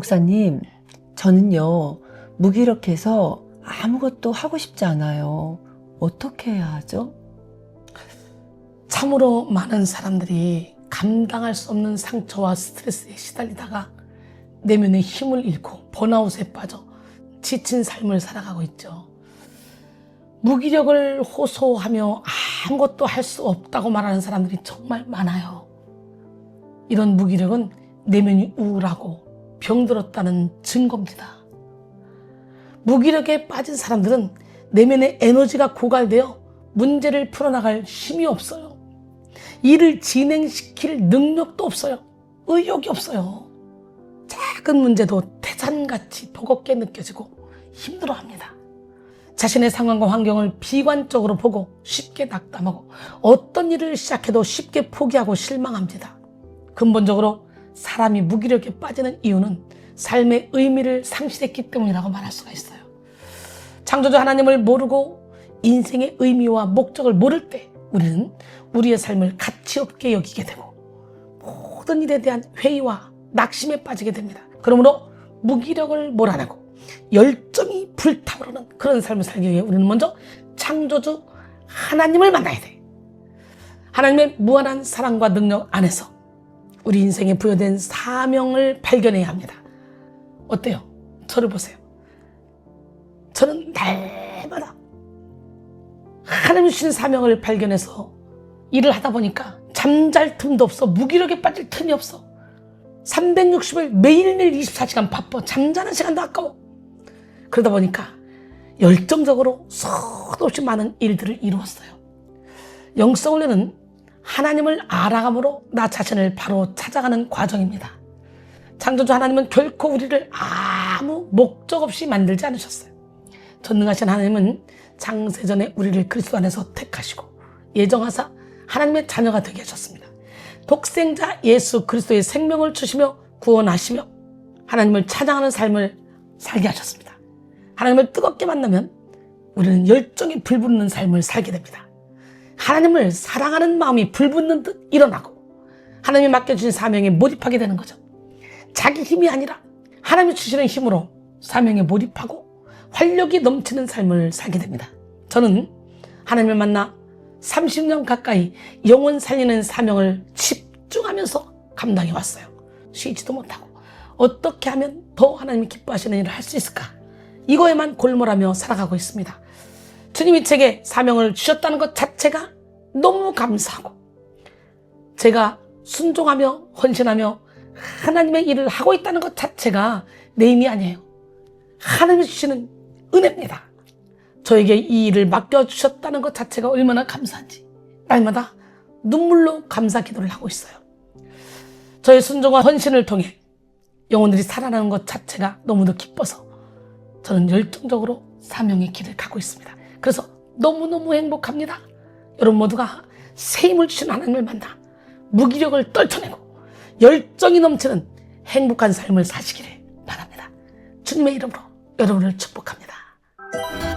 목사님, 저는요, 무기력해서 아무것도 하고 싶지 않아요. 어떻게 해야 하죠? 참으로 많은 사람들이 감당할 수 없는 상처와 스트레스에 시달리다가 내면의 힘을 잃고 번아웃에 빠져 지친 삶을 살아가고 있죠. 무기력을 호소하며 아무것도 할 수 없다고 말하는 사람들이 정말 많아요. 이런 무기력은 내면이 우울하고 병들었다는 증거입니다. 무기력에 빠진 사람들은 내면의 에너지가 고갈되어 문제를 풀어나갈 힘이 없어요. 일을 진행시킬 능력도 없어요. 의욕이 없어요. 작은 문제도 태산같이 버겁게 느껴지고 힘들어합니다. 자신의 상황과 환경을 비관적으로 보고 쉽게 낙담하고 어떤 일을 시작해도 쉽게 포기하고 실망합니다. 근본적으로 사람이 무기력에 빠지는 이유는 삶의 의미를 상실했기 때문이라고 말할 수가 있어요. 창조주 하나님을 모르고 인생의 의미와 목적을 모를 때 우리는 우리의 삶을 가치 없게 여기게 되고 모든 일에 대한 회의와 낙심에 빠지게 됩니다. 그러므로 무기력을 몰아내고 열정이 불타오르는 그런 삶을 살기 위해 우리는 먼저 창조주 하나님을 만나야 돼. 하나님의 무한한 사랑과 능력 안에서 우리 인생에 부여된 사명을 발견해야 합니다. 어때요? 저를 보세요. 저는 날마다 하나님 주신 사명을 발견해서 일을 하다 보니까 잠잘 틈도 없어 무기력에 빠질 틈이 없어 360일 매일매일 24시간 바빠 잠자는 시간도 아까워 그러다 보니까 열정적으로 수도 없이 많은 일들을 이루었어요 영성훈련은 하나님을 알아감으로 나 자신을 바로 찾아가는 과정입니다 창조주 하나님은 결코 우리를 아무 목적 없이 만들지 않으셨어요 전능하신 하나님은 장세전에 우리를 그리스도 안에서 택하시고 예정하사 하나님의 자녀가 되게 하셨습니다. 독생자 예수 그리스도의 생명을 주시며 구원하시며 하나님을 찬양하는 삶을 살게 하셨습니다. 하나님을 뜨겁게 만나면 우리는 열정이 불붙는 삶을 살게 됩니다. 하나님을 사랑하는 마음이 불붙는 듯 일어나고 하나님이 맡겨주신 사명에 몰입하게 되는 거죠. 자기 힘이 아니라 하나님이 주시는 힘으로 사명에 몰입하고 활력이 넘치는 삶을 살게 됩니다. 저는 하나님을 만나 30년 가까이 영혼 살리는 사명을 집중하면서 감당해 왔어요. 쉬지도 못하고 어떻게 하면 더 하나님이 기뻐하시는 일을 할 수 있을까? 이거에만 골몰하며 살아가고 있습니다. 주님이 제게 사명을 주셨다는 것 자체가 너무 감사하고 제가 순종하며 헌신하며 하나님의 일을 하고 있다는 것 자체가 내 힘이 아니에요. 하나님이 주시는 은혜입니다. 저에게 이 일을 맡겨주셨다는 것 자체가 얼마나 감사한지 날마다 눈물로 감사 기도를 하고 있어요. 저의 순종과 헌신을 통해 영혼들이 살아나는 것 자체가 너무도 기뻐서 저는 열정적으로 사명의 길을 가고 있습니다. 그래서 너무너무 행복합니다. 여러분 모두가 새 힘을 주신 하나님을 만나 무기력을 떨쳐내고 열정이 넘치는 행복한 삶을 사시기를 바랍니다. 주님의 이름으로 여러분을 축복합니다.